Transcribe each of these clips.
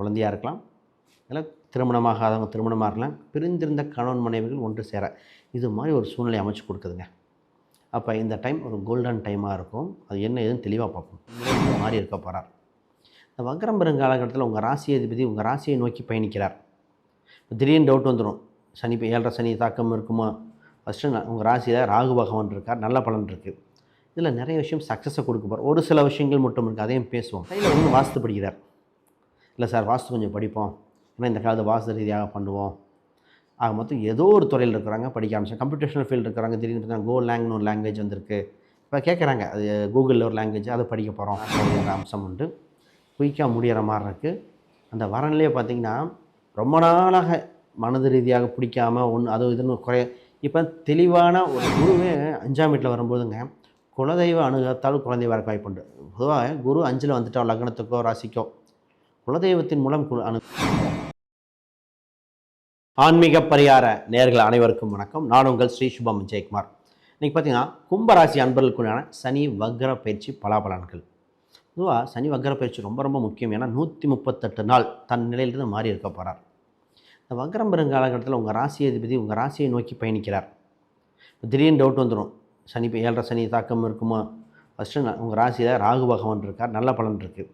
குழந்தையாக இருக்கலாம். இல்லை திருமணமாகாதவங்க திருமணமாக இருக்கலாம். பிரிந்திருந்த கணவன் மனைவிகள் ஒன்று சேர. இது மாதிரி ஒரு சூழ்நிலை அமைச்சு கொடுக்குதுங்க. அப்போ இந்த டைம் ஒரு கோல்டன் டைமாக இருக்கும். அது என்ன ஏதுன்னு தெளிவாக பார்ப்போம். இந்த மாதிரி இருக்க போகிறார் இந்த வக்ரம் பெறும் காலகட்டத்தில் உங்கள் ராசி அதிபதி உங்கள் ராசியை நோக்கி பயணிக்கிறார். திடீர்னு டவுட் வந்துடும் சனி இப்போ ஏழரை சனி தாக்கம் இருக்குமா? ஃபஸ்ட்டு உங்கள் ராசியில் ராகு பகவான் இருக்கார். நல்ல பலன் இருக்குது இதில் நிறைய விஷயம் சக்ஸஸை கொடுக்க போகிறார் ஒரு சில விஷயங்கள் மட்டும் இருக்குது அதையும் பேசுவோம். கையில் வந்து வாஸ்து படிக்கிறார். இல்லை சார் வாஸ்து கொஞ்சம் படிப்போம். ஏன்னா இந்த காலத்து வாஸ்து ரீதியாக பண்ணுவோம். ஆக மொத்தம் ஏதோ ஒரு துறையில் இருக்கிறாங்க படிக்க ஆரம்பிச்சு கம்ப்யூட்டேஷனல் ஃபீல்டு இருக்கிறாங்க திடீர்னு பார்த்தீங்கன்னா கோ லேங்னு ஒரு லாங்குவேஜ் வந்திருக்கு. இப்போ கேட்குறாங்க அது கூகுளில் ஒரு லாங்குவேஜ் அதை படிக்க போகிறோம் அப்படிங்கிற அம்சம் உண்டு. குயிக்காக முடிகிற மாதிரி இருக்குது அந்த வரன்லேயே பார்த்திங்கன்னா ரொம்ப நாளாக மனது ரீதியாக பிடிக்காம ஒன்று அது இதுன்னு குறைய இப்போ தெளிவான ஒரு குருவே அஞ்சாம் வீட்டில் வரும்போதுங்க குலதெய்வ அணுகத்தால் குழந்தை வர வாய்ப்புண்டு பொதுவாக குரு அஞ்சில் வந்துட்டோம் லக்னத்துக்கோ ராசிக்கோ குலதெய்வத்தின் மூலம் கு அணு ஆன்மீக பரிகார நேர்கள் அனைவருக்கும் வணக்கம். நான் உங்கள் ஸ்ரீ சுபம் ஜெயக்குமார் இன்றைக்கி பார்த்தீங்கன்னா கும்பராசி அன்பர்களுக்குள்ளான சனி வக்ர பயிற்சி பலாபலன்கள். பொதுவாக சனி வக்ர பயிற்சி ரொம்ப ரொம்ப முக்கியம். ஏன்னா நூற்றி முப்பத்தெட்டு நாள் தன் நிலையிலிருந்து மாறி இருக்க போகிறார் இந்த வக்ரம் பெறும் காலகட்டத்தில் உங்கள் ராசி அதிபதி உங்கள் ராசியை நோக்கி பயணிக்கிறார். திடீர்னு டவுட் வந்துடும் சனி ஏழரை சனி தாக்கம் இருக்குமா? ஃபஸ்ட்டு உங்கள் ராசியில் ராகு பகவான் இருக்கார். நல்ல பலன் இருக்குது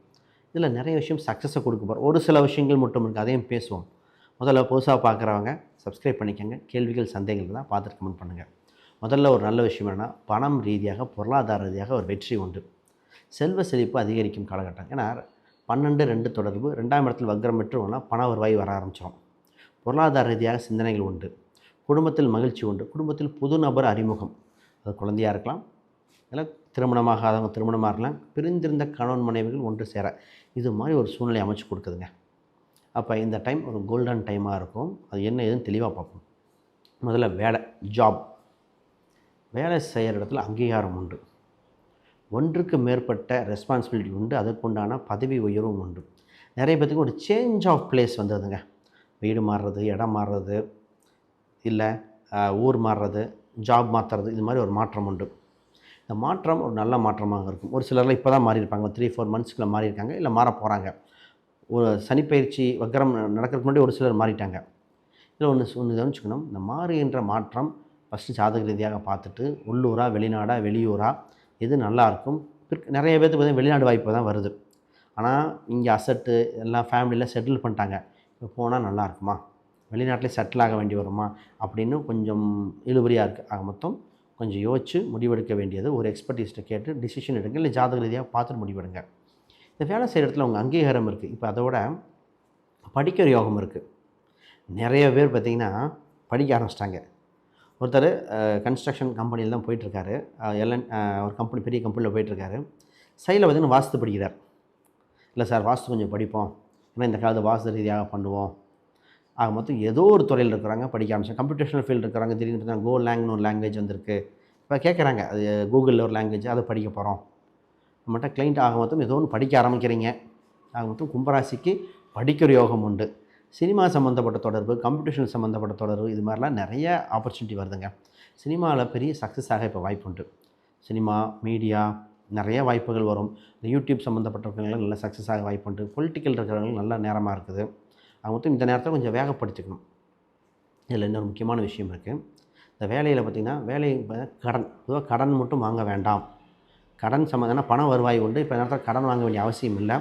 இதில் நிறைய விஷயம் சக்ஸஸை கொடுக்க போகிறோம் ஒரு சில விஷயங்கள் மட்டும் இருக்குது அதையும் பேசுவோம். முதல்ல புதுசாக பார்க்குறவங்க சப்ஸ்கிரைப் பண்ணிக்கோங்க. கேள்விகள் சந்தேகங்கள் தான் பார்த்துட்டு கமெண்ட் பண்ணுங்கள் முதல்ல ஒரு நல்ல விஷயம் என்னென்னா பணம் ரீதியாக பொருளாதார ரீதியாக ஒரு வெற்றி உண்டு. செல்வ செழிப்பு அதிகரிக்கும் காலகட்டம். ஏன்னா பன்னெண்டு ரெண்டு தொடர்பு ரெண்டாம் இடத்தில் வக்ரம் பெற்றுவோம்னா பண வருவாய் வர ஆரம்பிச்சிடும் பொருளாதார ரீதியாக சிந்தனைகள் உண்டு. குடும்பத்தில் மகிழ்ச்சி உண்டு. குடும்பத்தில் புது நபர் அறிமுகம். அது குழந்தையாக இருக்கலாம் இல்லை திருமணமாகாதவங்க திருமணமாகலாம் பிரிந்திருந்த கணவன் மனைவிகள் ஒன்று சேர. இது மாதிரி ஒரு சூழ்நிலை அமைச்சு கொடுக்குதுங்க. அப்போ இந்த டைம் ஒரு கோல்டன் டைமாக இருக்கும். அது என்ன ஏதுன்னு தெளிவாக பார்ப்போம். முதல்ல வேலை ஜாப் வேலை செய்கிற இடத்துல அங்கீகாரம் உண்டு. ஒன்றுக்கு மேற்பட்ட ரெஸ்பான்சிபிலிட்டி உண்டு. அதற்குண்டான பதவி உயர்வும் உண்டு. நிறைய பேத்துக்கு ஒரு சேஞ்ச் ஆஃப் பிளேஸ் வந்ததுங்க வீடு மாறுறது இடம் மாறுறது இல்லை ஊர் மாறுறது ஜாப் மாற்றுறது இது மாதிரி ஒரு மாற்றம் உண்டு. இந்த மாற்றம் ஒரு நல்ல மாற்றமாக இருக்கும். ஒரு சிலர்லாம் இப்போ தான் மாறியிருப்பாங்க. த்ரீ ஃபோர் மந்த்ஸ்க்குள்ளே மாறி இருக்காங்க இல்லை மாற போகிறாங்க ஒரு சனிப்பயிற்சி வக்கரம் நடக்கிறதுக்கு முன்னாடி ஒரு சிலர் மாறிட்டாங்க. இதில் ஒன்று ஒன்று கவனிச்சுக்கணும். இந்த மாறுகின்ற மாற்றம் ஃபஸ்ட்டு ஜாதக ரீதியாக பார்த்துட்டு உள்ளூரா வெளிநாடா வெளியூரா எது நல்லாயிருக்கும் பிற்கு நிறைய பேர்த்துக்கு பார்த்தீங்கன்னா வெளிநாடு வாய்ப்பு தான் வருது. ஆனால் இங்கே அசட்டு எல்லாம் ஃபேமிலியில் செட்டில் பண்ணிட்டாங்க. இப்போ போனால் நல்லா இருக்குமா? வெளிநாட்டிலே செட்டில் ஆக வேண்டி வருமா? அப்படின்னு கொஞ்சம் இழுபறியாக இருக்குது ஆக மொத்தம் கொஞ்சம் யோசித்து முடிவெடுக்க வேண்டியது. ஒரு எக்ஸ்பர்டீஸ்ட்டை கேட்டு டிசிஷன் எடுங்க. இல்லை ஜாதக ரீதியாக பார்த்துட்டு முடிவெடுங்க. இந்த வேலை செய்கிற இடத்துல உங்கள் அங்கீகாரம் இருக்குது இப்போ அதோட படிக்கிற யோகம் இருக்குது நிறைய பேர் பார்த்திங்கன்னா படிக்க ஆரம்பிச்சிட்டாங்க. ஒருத்தர் கன்ஸ்ட்ரக்ஷன் கம்பெனியில் தான் போயிட்டுருக்காரு. எல்என் ஒரு கம்பெனி பெரிய கம்பெனியில் போயிட்டுருக்காரு. சைடில் பார்த்திங்கன்னா வாஸ்து படிக்கிறார். இல்லை சார் வாஸ்து கொஞ்சம் படிப்போம். ஏன்னா இந்த காலத்து வாஸ்து ரீதியாக பண்ணுவோம். ஆக மொத்தம் ஏதோ ஒரு துறையில் இருக்கிறாங்க படிக்க ஆரம்பிச்சு கம்ப்யூட்டேஷனல் ஃபீல்டு இருக்கிறாங்க. திடீர்னு பார்த்தீங்கன்னா கோ லேங்னு ஒரு லாங்குவேஜ் வந்திருக்கு. இப்போ கேட்குறாங்க அது கூகுளில் ஒரு லாங்குவேஜ் அதை படிக்க போகிறோம் நம்மகிட்ட கிளைண்ட் ஆக மொத்தம் ஏதோ ஒன்று படிக்க ஆரம்பிக்கிறீங்க. ஆக மொத்தம் கும்பராசிக்கு படிக்கிற யோகம் உண்டு. சினிமா சம்மந்தப்பட்ட தொடர்பு கம்ப்யூட்டேஷன் சம்மந்தப்பட்ட தொடர்பு இது மாதிரிலாம் நிறைய ஆப்பர்ச்சுனிட்டி வருதுங்க. சினிமாவில் பெரிய சக்ஸஸ் ஆக இப்போ வாய்ப்பு உண்டு. சினிமா மீடியா நிறைய வாய்ப்புகள் வரும். இந்த யூடியூப் சம்மந்தப்பட்டவங்களும் நல்ல சக்ஸஸ் ஆக வாய்ப்பு உண்டு. பொலிட்டிக்கல் இருக்கிறவங்களுக்கு நல்ல நேரமாக இருக்குது. அவங்க மொத்தம் இந்த நேரத்தில் கொஞ்சம் வேகப்படுத்திக்கணும் இதில் இன்னொரு முக்கியமான விஷயம் இருக்குது இந்த வேலையில் பார்த்திங்கன்னா வேலை கடன். பொதுவாக கடன் மட்டும் வாங்க வேண்டாம். கடன் சம்மந்தம்னா பண வருவாய் உண்டு. இப்போ நேரத்தில் கடன் வாங்க வேண்டிய அவசியம் இல்லை.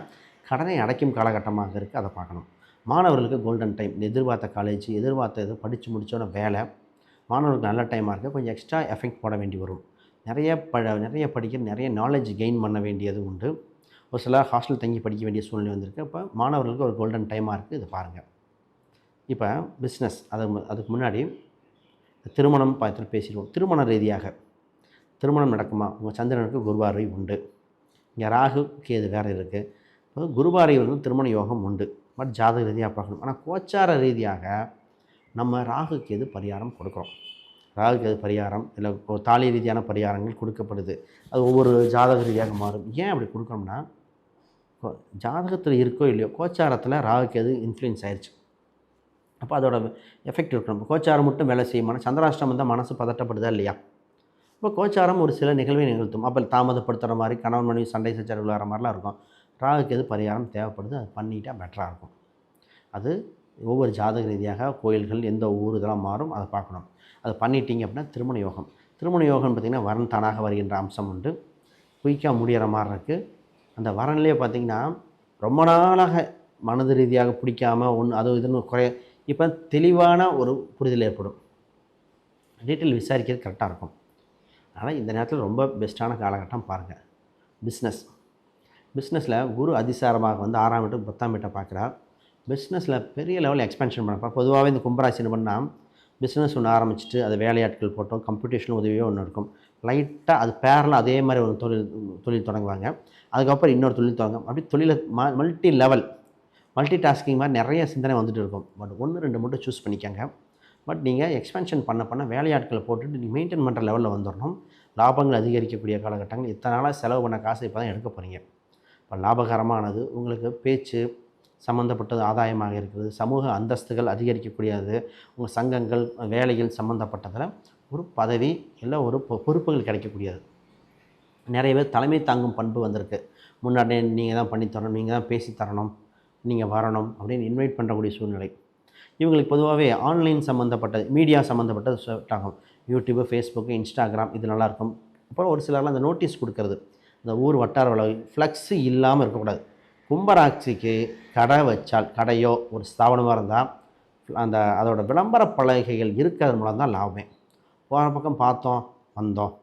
கடனை அடைக்கும் காலகட்டமாக இருக்குது அதை பார்க்கணும். மாணவர்களுக்கு கோல்டன் டைம் எதிர்பார்த்த காலேஜ் எதிர்பார்த்த இது படித்து முடித்தோட வேலை மாணவர்களுக்கு நல்ல டைமாக இருக்குது கொஞ்சம் எக்ஸ்ட்ரா எஃபெக்ட் போட வேண்டி வரும். நிறைய ப நிறைய படிக்க நிறைய நாலேஜ் கெயின் பண்ண வேண்டியது உண்டு. ஒரு சில ஹாஸ்டல் தங்கி படிக்க வேண்டிய சூழ்நிலை வந்திருக்கு. இப்போ மாணவர்களுக்கு ஒரு கோல்டன் டைமாக இருக்குது இதை பாருங்கள் இப்போ பிஸ்னஸ் அது அதுக்கு முன்னாடி திருமணம் பார்த்துட்டு பேசிடுவோம். திருமண ரீதியாக திருமணம் நடக்குமா? உங்கள் சந்திரனுக்கு குருவாரை உண்டு. இங்கே ராகு கேது வேறு இருக்குது இப்போ குருவாரை வந்து திருமண யோகம் உண்டு. பட் ஜாதக ரீதியாக பார்க்கணும். ஆனால் கோச்சார ரீதியாக நம்ம ராகு கேது பரிகாரம் கொடுக்குறோம். ராகு கேது பரிகாரம் இல்லை தாலி ரீதியான பரிகாரங்கள் கொடுக்கப்படுது. அது ஒவ்வொரு ஜாதக ரீதியாக மாறும். ஏன் அப்படி கொடுக்குறோம்னா ஜாதகத்தில் இருக்கோ இல்லையோ கோச்சாரத்தில் ராகுக்கு எது இன்ஃப்ளூயன்ஸ் ஆயிடுச்சு அப்போ அதோட எஃபெக்ட் இருக்கணும் கோச்சாரம் மட்டும் வேலை செய்யுமான சந்திராஷ்டிரம் தான் மனசு பதட்டப்படுதா இல்லையா? இப்போ கோச்சாரம் ஒரு சில நிகழ்வை நிகழ்த்தும். அப்போ தாமதப்படுத்துகிற மாதிரி கணவன் மனைவி சண்டை சச்சரவு வர மாதிரிலாம் இருக்கும். ராகுக்கு எது பரிகாரம் தேவைப்படுது அது பண்ணிட்டால் பெட்டராக இருக்கும். அது ஒவ்வொரு ஜாதக ரீதியாக கோயில்கள் எந்த ஊர் இதெல்லாம் மாறும் அதை பார்க்கணும். அதை பண்ணிட்டீங்க அப்படின்னா திருமண யோகம். திருமண யோகம்னு பார்த்திங்கன்னா வரன் தானாக வருகின்ற அம்சம் உண்டு. குயிக்காக முடிகிற மாதிரி இருக்குது அந்த வரன்லேயே பார்த்திங்கன்னா ரொம்ப நாளாக மனது ரீதியாக பிடிக்காம ஒன்று அது இதுன்னு குறைய இப்போ தெளிவான ஒரு புரிதல் ஏற்படும். டீட்டெயில் விசாரிக்கிறது கரெக்டாக இருக்கும். அதனால் இந்த நேரத்தில் ரொம்ப பெஸ்ட்டான காலகட்டம் பாருங்கள் பிஸ்னஸ். பிஸ்னஸில் குரு அதிசாரமாக வந்து ஆறாம் வீட்டு பத்தாம் வீட்டை பார்க்குறார். பிஸ்னஸில் பெரிய லெவலில் எக்ஸ்பென்ஷன் பண்ணப்போ பொதுவாகவே இந்த கும்பராசி என்ன பண்ணால் பிஸ்னஸ் ஒன்று ஆரம்பிச்சுட்டு அது வேலையாட்கள் போட்டோம் கம்ப்யூட்டேஷன் உதவியோ ஒன்று இருக்கும். லைட்டாக அது பேரலாக அதே மாதிரி ஒரு தொழில் தொழில் தொடங்குவாங்க. அதுக்கப்புறம் இன்னொரு தொழில் தொடங்க அப்படி தொழிலை ம மல்டி லெவல் மல்டி டாஸ்கிங் மாதிரி நிறைய சிந்தனை வந்துட்டு இருக்கும். பட் ஒன்று ரெண்டு மட்டும் சூஸ் பண்ணிக்கோங்க. பட் நீங்கள் எக்ஸ்பென்ஷன் பண்ண பண்ண வேலையாட்களை போட்டுட்டு நீங்கள் மெயின்டைன் பண்ணுற லெவலில் வந்துடணும் லாபங்கள் அதிகரிக்கக்கூடிய காலகட்டங்கள். இத்தனை நாளாக செலவு பண்ண காசு இப்போ தான் எடுக்க போகிறீங்க இப்போ லாபகரமானது உங்களுக்கு பேச்சு சம்மந்தப்பட்டது ஆதாயமாக இருக்கிறது சமூக அந்தஸ்துகள் அதிகரிக்கக்கூடியது. உங்கள் சங்கங்கள் வேலைகள் சம்மந்தப்பட்டதில் ஒரு பதவி இல்லை ஒரு பொ- பொறுப்புகள் கிடைக்கக்கூடியது. நிறைய பேர் தலைமை தாங்கும் பண்பு வந்திருக்கு. முன்னாடி நீங்கள் தான் பண்ணி தரணும் நீங்கள் தான் பேசி தரணும் நீங்கள் வரணும் அப்படின்னு இன்வைட் பண்ணக்கூடிய சூழ்நிலை. இவங்களுக்கு பொதுவாகவே ஆன்லைன் சம்மந்தப்பட்ட மீடியா சம்மந்தப்பட்டது செட் ஆகும் யூடியூப்பு ஃபேஸ்புக்கு இன்ஸ்டாகிராம் இது நல்லாயிருக்கும் அப்புறம் ஒரு சிலர்லாம் அந்த நோட்டீஸ் கொடுக்கறது. இந்த ஊர் வட்டார வளவு ஃப்ளக்ஸு இல்லாமல் இருக்கக்கூடாது. கும்பராட்சிக்கு கடை வச்சால் கடையோ ஒரு ஸ்தாபனமாக இருந்தால் அந்த அதோட விளம்பர பலகைகள் இருக்கிறது மூலம் தான் லாபமே. போகிற பக்கம் பார்த்தோம் வந்தோம்.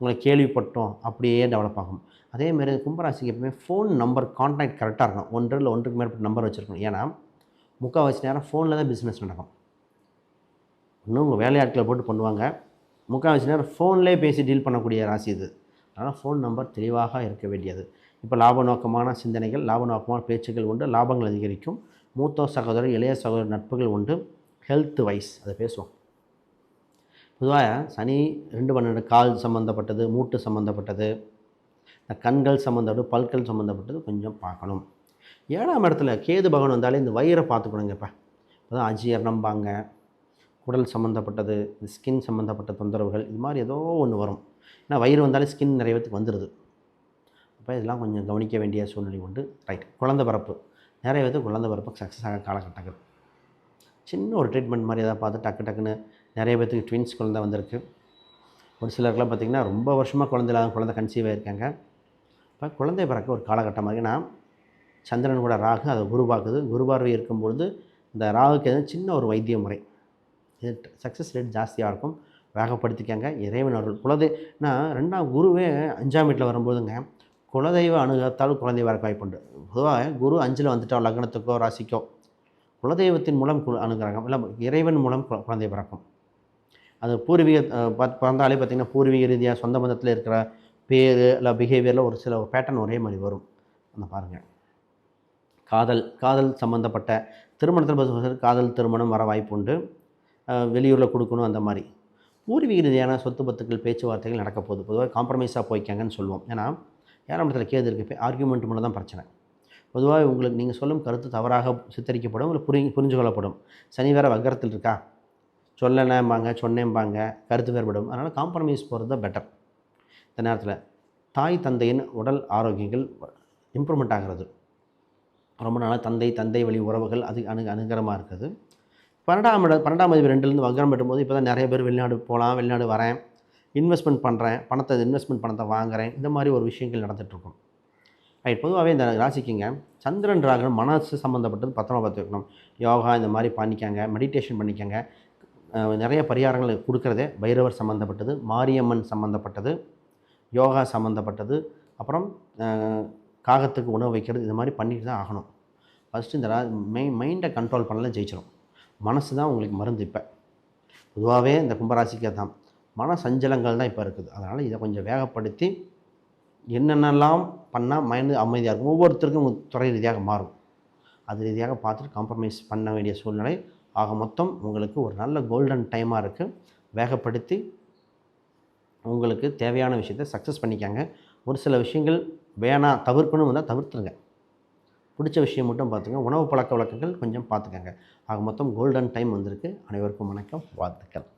உங்களை கேள்விப்பட்டோம் அப்படியே டெவலப் ஆகும். அதேமாரி கும்பராசிக்கு எப்பவுமே ஃபோன் நம்பர் கான்டாக்ட் கரெக்டாக இருக்கும் ஒன்று இல்லை ஒன்றுக்கு மேற்பட்ட நம்பர் வச்சுருக்கணும். ஏன்னா முக்கால்வாசி நேரம் ஃபோனில் தான் பிஸ்னஸ் நடக்கும். இன்னும் உங்கள் வேலையாட்களை போட்டு பண்ணுவாங்க முக்கால்வாசி நேரம் ஃபோன்லேயே பேசி டீல் பண்ணக்கூடிய ராசி இது. அதனால் ஃபோன் நம்பர் தெளிவாக இருக்க வேண்டியது. இப்போ லாப நோக்கமான சிந்தனைகள் லாப நோக்கமான பேச்சுகள் உண்டு. லாபங்கள் அதிகரிக்கும். மூத்த சகோதரர் இளைய சகோதரர் நட்புகள் உண்டு. ஹெல்த் வைஸ் அதை பேசுவோம். பொதுவாக சனி ரெண்டு பன்னெண்டு கால் சம்மந்தப்பட்டது மூட்டு சம்மந்தப்பட்டது இந்த கண்கள் சம்மந்தப்பட்டது பல்கள் சம்மந்தப்பட்டது கொஞ்சம் பார்க்கணும். ஏழாம் இடத்துல கேது பகவான் வந்தாலே இந்த வயிறை பார்த்துக்கணுங்க இப்போ. இப்போதான் அஜீரணம்பாங்க குடல் சம்மந்தப்பட்டது இந்த ஸ்கின் சம்மந்தப்பட்ட தொந்தரவுகள் இது மாதிரி ஏதோ ஒன்று வரும். ஏன்னா வயிறு வந்தாலே ஸ்கின் நிறைய பேத்துக்கு வந்துடுது அப்போ இதெல்லாம் கொஞ்சம் கவனிக்க வேண்டிய சூழ்நிலை உண்டு. ரைட் குழந்த பிறப்பு. நிறைய பேருக்கு குழந்த பிறப்பு சக்ஸஸ் ஆக காலகட்டங்கள். சின்ன ஒரு ட்ரீட்மெண்ட் மாதிரி எதாவது பார்த்து டக்கு டக்குன்னு நிறைய பேர்த்துக்கு ட்வின்ஸ் குழந்தை வந்திருக்கு. ஒரு சிலருக்குலாம் பார்த்திங்கன்னா ரொம்ப வருஷமாக குழந்தை இல்லாத குழந்தை கன்சீவ் ஆகியிருக்காங்க இப்போ குழந்தை பிறக்க ஒரு காலகட்டமாக ஏன்னா சந்திரன் கூட ராகு அதை குருவாக்குது குருபார்வை இருக்கும்பொழுது இந்த ராகுக்கு எதுவும் சின்ன ஒரு வைத்திய முறை. இது சக்ஸஸ் ரேட் ஜாஸ்தியாக இருக்கும். வேகப்படுத்திக்கங்க. இறைவன் அருள். குலதெய் நான் ரெண்டாம் குருவே அஞ்சாம் வீட்டில் வரும்போதுங்க குலதெய்வ அணுகத்தால் குழந்தை வரக்கு வாய்ப்புண்டு பொதுவாக குரு அஞ்சில் வந்துட்டோம் லக்னத்துக்கோ ராசிக்கோ குலதெய்வத்தின் மூலம் குல அணுகிறாங்க. இல்லை இறைவன் மூலம் கு- குழந்தை பிறக்கும். அது பூர்வீக பிறந்தாலே பார்த்திங்கன்னா பூர்வீக ரீதியாக சொந்த பந்தத்தில் இருக்கிற பேர் இல்லை பிஹேவியரில் ஒரு சில ஒரு பேட்டர்ன் ஒரே மாதிரி வரும். அந்த பாருங்கள் காதல் காதல் சம்மந்தப்பட்ட திருமணத்தில் காதல் திருமணம் வர வாய்ப்பு உண்டு. வெளியூரில் கொடுக்கணும் அந்த மாதிரி. பூர்வீக ரீதியான சொத்து பத்துக்கள் பேச்சுவார்த்தைகள் நடக்க போகுது. பொதுவாக காம்ப்ரமைஸாக போய்க்காங்கன்னு சொல்லுவோம். ஏன்னா ஏழாம் இடத்துல கேது இருக்கு. ஆர்கியூமெண்ட் மூலம் தான் பிரச்சனை. பொதுவாக உங்களுக்கு நீங்கள் சொல்லும் கருத்து தவறாக சித்தரிக்கப்படும் உங்களுக்கு புரி புரிஞ்சு கொள்ளப்படும் சனி வேறு வக்கரத்தில் இருக்கா சொல்லனேம்பாங்க சொன்னேம்பாங்க கருத்து வேறுபடும். அதனால் காம்ப்ரமைஸ் போகிறது தான் பெட்டர் இந்த நேரத்தில் தாய் தந்தையின் உடல் ஆரோக்கியங்கள் இம்ப்ரூவ்மெண்ட் ஆகிறது. ரொம்ப நாளாக தந்தை தந்தை வழி உறவுகள் அது அணு அனுகரமாக இருக்குது. பன்னெண்டாம் இடம் பன்னெண்டாம் அதிபதி ரெண்டுலேருந்து வகரம் பெறும்போது இப்போ தான் நிறைய பேர் வெளிநாடு போகலாம் வெளிநாடு வரேன் இன்வெஸ்ட்மெண்ட் பண்ணுறேன் பணத்தை இன்வெஸ்ட்மெண்ட் பணத்தை வாங்குறேன் இந்த மாதிரி ஒரு விஷயங்கள் நடந்துகிட்ருக்கும் ரைட் பொதுவாகவே இந்த ராசிக்குங்க சந்திரன் ராகன் மனசு சம்மந்தப்பட்டது பத்திரமா பார்த்துக்கணும். யோகா இந்த மாதிரி பண்ணிக்கங்க மெடிடேஷன் பண்ணிக்கங்க. நிறைய பரிகாரங்களை கொடுக்குறதே. பைரவர் சம்மந்தப்பட்டது மாரியம்மன் சம்மந்தப்பட்டது யோகா சம்மந்தப்பட்டது அப்புறம் காகத்துக்கு உணவு வைக்கிறது இது மாதிரி பண்ணிட்டு தான் ஆகணும். ஃபஸ்ட்டு இந்த ரா மை மைண்டை கண்ட்ரோல் பண்ணலாம் ஜெயிச்சிடும் மனசு தான் உங்களுக்கு மருந்து இப்போ. பொதுவாகவே இந்த கும்பராசிக்கு தான் மன சஞ்சலங்கள் தான் இப்போ இருக்குது. அதனால் இதை கொஞ்சம் வேகப்படுத்தி என்னென்னலாம் பண்ணால் மைண்டு அமைதியாக இருக்கும். ஒவ்வொருத்தருக்கும் துறை ரீதியாக மாறும். அது ரீதியாக பார்த்துட்டு காம்ப்ரமைஸ் பண்ண வேண்டிய சூழ்நிலை ஆக மொத்தம் உங்களுக்கு ஒரு நல்ல கோல்டன் டைமாக இருக்குது வேகப்படுத்தி உங்களுக்கு தேவையான விஷயத்தை சக்ஸஸ் பண்ணிக்காங்க. ஒரு சில விஷயங்கள் வேணாம் தவிர்க்கணும் வந்தால் தவிர்த்துருங்க. பிடிச்ச விஷயம் மட்டும் பார்த்துங்க உணவு பழக்க வழக்கங்கள் கொஞ்சம் பார்த்துக்கங்க. ஆக மொத்தம் கோல்டன் டைம் வந்திருக்கு. அனைவருக்கும் வணக்கம். வாழ்த்துக்கள்.